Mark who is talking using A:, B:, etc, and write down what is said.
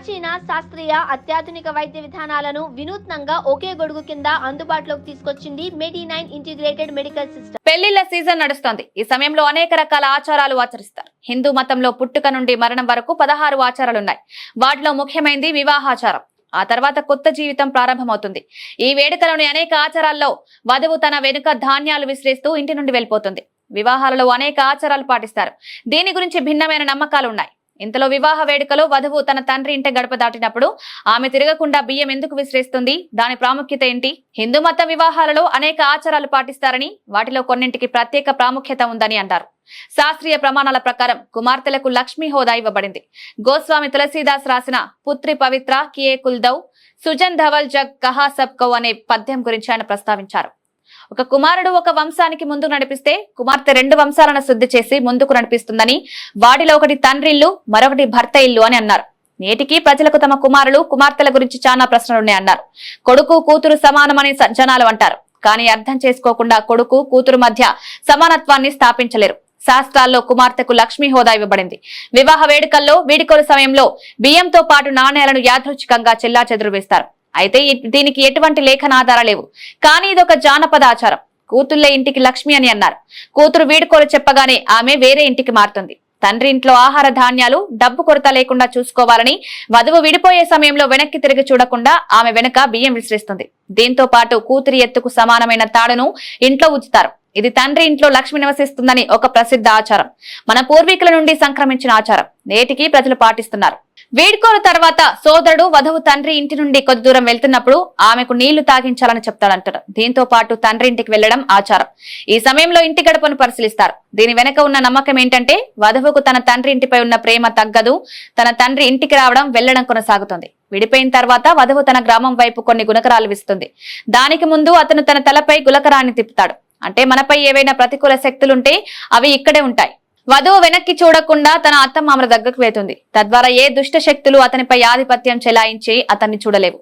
A: ప్రాచీన శాస్త్రీయ అత్యాధునిక వైద్య విధానాలను వినూత్నంగా ఒకే గొడుగు కింద అందుబాటులోకి తీసుకొచ్చింది medi nine integrated medical system
B: పెళ్ళిళ్ళ సీజన్ నడుస్తోంది. ఈ సమయంలో అనేక రకాల ఆచారాలు ఆచరిస్తారు. హిందూ మతంలో పుట్టుక నుండి మరణం వరకు పదహారు ఆచారాలున్నాయి. వాటిలో ముఖ్యమైనది వివాహాచారం. ఆ తర్వాత కొత్త జీవితం ప్రారంభమవుతుంది. ఈ వేడుకలోని అనేక ఆచారాల్లో వధువు తన వెనుక ధాన్యాలు విసిరేస్తూ ఇంటి నుండి వెళ్ళిపోతుంది. వివాహాలలో అనేక ఆచారాలు పాటిస్తారు. దీని గురించి భిన్నమైన నమ్మకాలు ఉన్నాయి ఇంతలో వివాహ వేడుకలో వధువు తన తండ్రి ఇంటి గడప దాటినప్పుడు ఆమె తిరగకుండా బియ్యం ఎందుకు విసిరేస్తుంది? దాని ప్రాముఖ్యత ఏంటి? హిందూ మత వివాహాలలో అనేక ఆచారాలు పాటిస్తారని వాటిలో కొన్నింటికి ప్రత్యేక ప్రాముఖ్యత ఉందని అంటారు. శాస్త్రీయ ప్రమాణాల ప్రకారం కుమార్తెలకు లక్ష్మీ హోదా ఇవ్వబడింది. గోస్వామి తులసీదాస్ రాసిన పుత్రి పవిత్ర కియే కుల్దౌ సుజన్ ధవల్ జగ్ కహా సబ్ కౌ అనే పద్యం గురించి ఆయన ప్రస్తావించారు. ఒక కుమారుడు ఒక వంశానికి ముందుకు నడిపిస్తే కుమార్తె రెండు వంశాలను శుద్ధి చేసి ముందుకు నడిపిస్తుందని వాటిలో ఒకటి తండ్రి ఇల్లు మరొకటి భర్త ఇల్లు అని అన్నారు. నేటికి ప్రజలకు తమ కుమారులు కుమార్తెల గురించి చాలా ప్రశ్నలున్నాయన్నారు కొడుకు కూతురు సమానమని స- జనాలు అంటారు. కానీ అర్థం చేసుకోకుండా కొడుకు కూతురు మధ్య సమానత్వాన్ని స్థాపించలేరు. శాస్త్రాల్లో కుమార్తెకు లక్ష్మీ హోదా ఇవ్వబడింది. వివాహ వేడుకల్లో వీడుకోలు సమయంలో బియ్యంతో పాటు నాణేలను యాదృచ్ఛికంగా చెల్లా చెదురు వేస్తారు. అయితే దీనికి ఎటువంటి లేఖనాధారా లేవు. కానీ ఇదొక జానపద ఆచారం. కూతుళ్ళ ఇంటికి లక్ష్మి అని అన్నారు. కూతురు వీడుకోలు చెప్పగానే ఆమె వేరే ఇంటికి మారుతుంది. తండ్రి ఇంట్లో ఆహార ధాన్యాలు డబ్బు కొరత లేకుండా చూసుకోవాలని వధువు విడిపోయే సమయంలో వెనక్కి తిరిగి చూడకుండా ఆమె వెనుక బియ్యం విసిరిస్తుంది. దీంతో పాటు కూతురి ఎత్తుకు సమానమైన తాడును ఇంట్లో ఉంచుతారు. ఇది తండ్రి ఇంట్లో లక్ష్మి నివసిస్తుందని ఒక ప్రసిద్ధ ఆచారం. మన పూర్వీకుల నుండి సంక్రమించిన ఆచారం. నేటికి ప్రజలు పాటిస్తున్నారు. వీడ్కోల తర్వాత సోదరుడు వధువు తండ్రి ఇంటి నుండి కొద్ది దూరం వెళ్తున్నప్పుడు ఆమెకు నీళ్ళు తాగించాలని చెప్తాడంటారు. దీంతో పాటు తండ్రి ఇంటికి వెళ్ళడం ఆచారం. ఈ సమయంలో ఇంటి గడపను పరిశీలిస్తారు. దీని వెనక ఉన్న నమ్మకం ఏంటంటే వధువుకు తన తండ్రి ఇంటిపై ఉన్న ప్రేమ తగ్గదు తన తండ్రి ఇంటికి రావడం వెళ్ళడం కొనసాగుతుంది. విడిపోయిన తర్వాత వధువు తన గ్రామం వైపు కొన్ని గుణకరాలు విస్తుంది. దానికి ముందు అతను తన తలపై గులకరాన్ని తిప్పుతాడు. అంటే మనపై ఏవైనా ప్రతికూల శక్తులుంటే అవి ఇక్కడే ఉంటాయి. వధువు వెనక్కి చూడకుండా తన అత్తమామల దగ్గరకు వెళ్తుంది. తద్వారా ఏ దుష్ట శక్తులు అతనిపై ఆధిపత్యం చెలాయించి అతన్ని చూడలేవు.